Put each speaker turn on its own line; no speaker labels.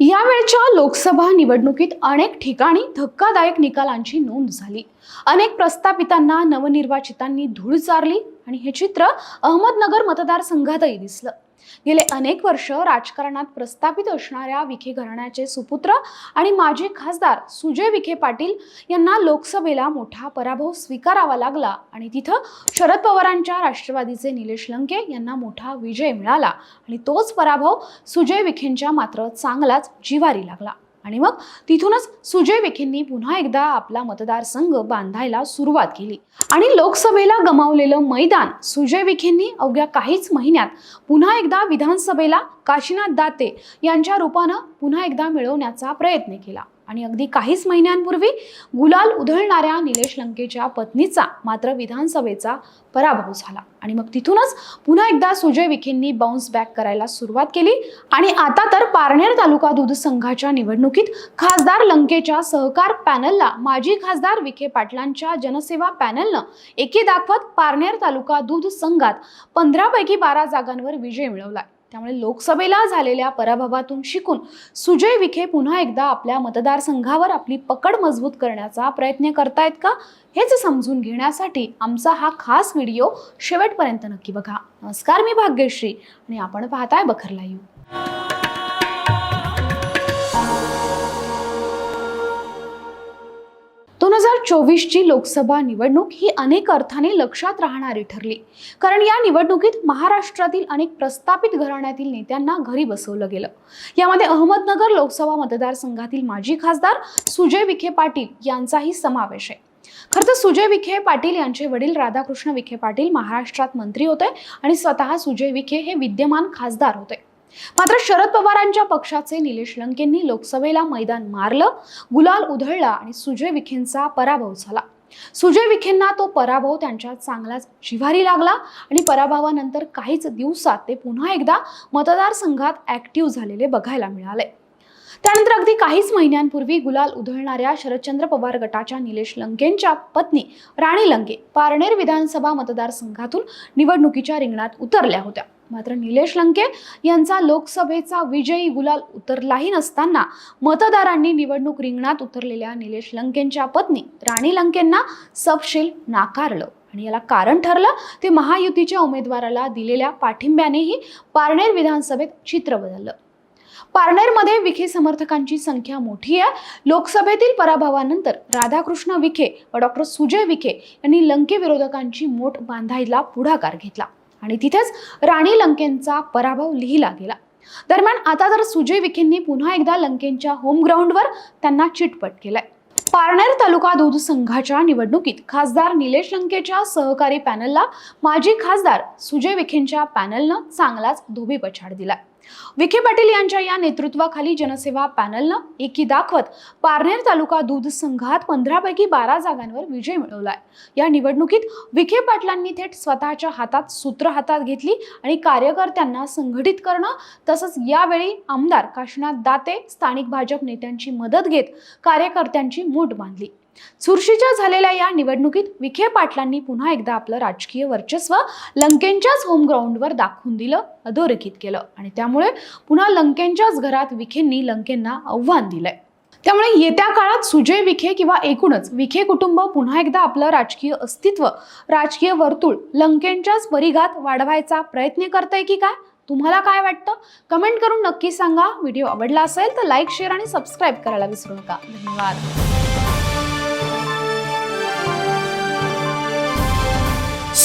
यावेळच्या लोकसभा निवडणुकीत अनेक ठिकाणी धक्कादायक निकालांची नोंद झाली. अनेक प्रस्थापितांना नवनिर्वाचितांनी धूळ चारली आणि हे चित्र अहमदनगर मतदारसंघातही दिसलं. गेले अनेक वर्ष राजकारणात प्रस्थापित असणाऱ्या विखे घराण्याचे सुपुत्र आणि माजी खासदार सुजय विखे पाटील यांना लोकसभेला मोठा पराभव स्वीकारावा लागला. आणि तिथं शरद पवारांच्या राष्ट्रवादीचे निलेश लंके यांना मोठा विजय मिळाला. आणि तोच पराभव सुजय विखेंच्या मात्र चांगलाच जिवारी लागला. आणि मग तिथूनच सुजय विखेंनी पुन्हा एकदा आपला मतदारसंघ बांधायला सुरुवात केली. आणि लोकसभेला गमावलेलं मैदान सुजय विखेंनी अवघ्या काहीच महिन्यात पुन्हा एकदा विधानसभेला काशीनाथ दाते यांच्या रूपानं पुन्हा एकदा मिळवण्याचा प्रयत्न केला. आणि अगदी काहीच महिन्यांपूर्वी गुलाल उधळणाऱ्या निलेश लंकेच्या पत्नीचा मात्र विधानसभेचा पराभव झाला. आणि मग तिथूनच पुन्हा एकदा सुजय विखेंनी बाउन्स बॅक करायला सुरुवात केली. आणि आता तर पारनेर तालुका दूध संघाच्या निवडणुकीत खासदार लंकेच्या सहकार पॅनलला माजी खासदार विखे पाटलांच्या जनसेवा पॅनलनं एकी दाखवत पारनेर तालुका दूध संघात पंधरापैकी बारा जागांवर विजय मिळवलाय. त्यामुळे लोकसभेला झालेल्या पराभवातून शिकून सुजय विखे पुन्हा एकदा आपल्या मतदारसंघावर आपली पकड मजबूत करण्याचा प्रयत्न करतायत का हेच समजून घेण्यासाठी आमचा हा खास व्हिडिओ शेवटपर्यंत नक्की बघा. नमस्कार मी भाग्यश्री आणि आपण पाहताय बखर लाईव्ह. सव्वीसची लोकसभा निवडणूक ही अनेक अर्थाने लक्षात राहणारी ठरली. कारण या निवडणुकीत महाराष्ट्रातील अनेक प्रस्थापित घराण्यातील नेत्यांना घरी बसवलं गेलं. यामध्ये अहमदनगर लोकसभा मतदारसंघातील माजी खासदार सुजय विखे पाटील यांचाही समावेश आहे. खरं तर सुजय विखे पाटील यांचे वडील राधाकृष्ण विखे पाटील महाराष्ट्रात मंत्री होते आणि स्वतः सुजय विखे हे विद्यमान खासदार होते. मात्र शरद पवारांच्या पक्षाचे निलेश लंकेंनी लोकसभेला मैदान मारलं गुलाल उधळला आणि सुजय विखेंचा पराभव झाला. सुजय विखेंना तो पराभव त्यांच्या चांगलाच जिव्हारी लागला आणि पराभवानंतर काहीच दिवसात ते पुन्हा एकदा मतदारसंघात ऍक्टिव्ह झालेले बघायला मिळाले. त्यानंतर अगदी काहीच महिन्यांपूर्वी गुलाल उधळणाऱ्या शरदचंद्र पवार गटाच्या निलेश लंकेंच्या पत्नी राणी लंके पारनेर विधानसभा मतदारसंघातून निवडणुकीच्या रिंगणात उतरल्या होत्या. मात्र निलेश लंके यांचा लोकसभेचा विजयी गुलाल उतरलाही नसताना मतदारांनी निवडणूक रिंगणात उतरलेल्या निलेश लंकेंच्या पत्नी राणी लंकेंना सपशील नाकारलं. आणि याला कारण ठरलं ते महायुतीच्या उमेदवाराला दिलेल्या पाठिंब्यानेही पारनेर विधानसभेत चित्र बदललं. पारनेरमध्ये विखे समर्थकांची संख्या मोठी आहे. लोकसभेतील पराभवानंतर राधाकृष्ण विखे व डॉक्टर सुजय विखे यांनी लंके विरोधकांची मोठ बांधायला पुढाकार घेतला. आणि तिथेच राणी लंकेंचा पराभव लिहिला गेला. दरम्यान आता जर सुजय विखेंनी पुन्हा एकदा लंकेंच्या होम ग्राउंडवर त्यांना चिटपट केलाय. पारनेर तालुका दूध संघाच्या निवडणुकीत खासदार निलेश लंकेच्या सहकारी पॅनलला माजी खासदार सुजय विखेंच्या पॅनलनं चांगलाच धोबीपछाड दिलाय. विखे पाटील यांच्या या नेतृत्वाखाली जनसेवा पॅनलनं एकी दाखवत पारनेर तालुका दूध संघात पंधरापैकी बारा जागांवर विजय मिळवलाय. या निवडणुकीत विखे पाटलांनी थेट स्वतःच्या हातात सूत्र हातात घेतली आणि कार्यकर्त्यांना संघटित करणं तसंच यावेळी आमदार काशीनाथ दाते स्थानिक भाजप नेत्यांची मदत घेत कार्यकर्त्यांची मूठ बांधली. चुरशीच्या झालेल्या या निवडणुकीत विखे पाटलांनी पुन्हा एकदा आपलं राजकीय वर्चस्व लंकेंच्याच होम ग्राउंडवर दाखवून दिलं अधोरेखित केलं. आणि त्यामुळे पुन्हा लंकेंच्याच घरात विखेंनी लंकेंना आव्हान दिलंय. त्यामुळे येत्या काळात सुजय विखे किंवा एकूणच विखे कुटुंब पुन्हा एकदा आपलं राजकीय अस्तित्व राजकीय वर्तुळ लंकेंच्याच परिघात वाढवायचा प्रयत्न करतंय की काय? तुम्हाला काय वाटतं? कमेंट करून नक्की सांगा. व्हिडिओ आवडला असेल तर लाईक शेअर आणि सबस्क्राईब करायला विसरू नका. धन्यवाद.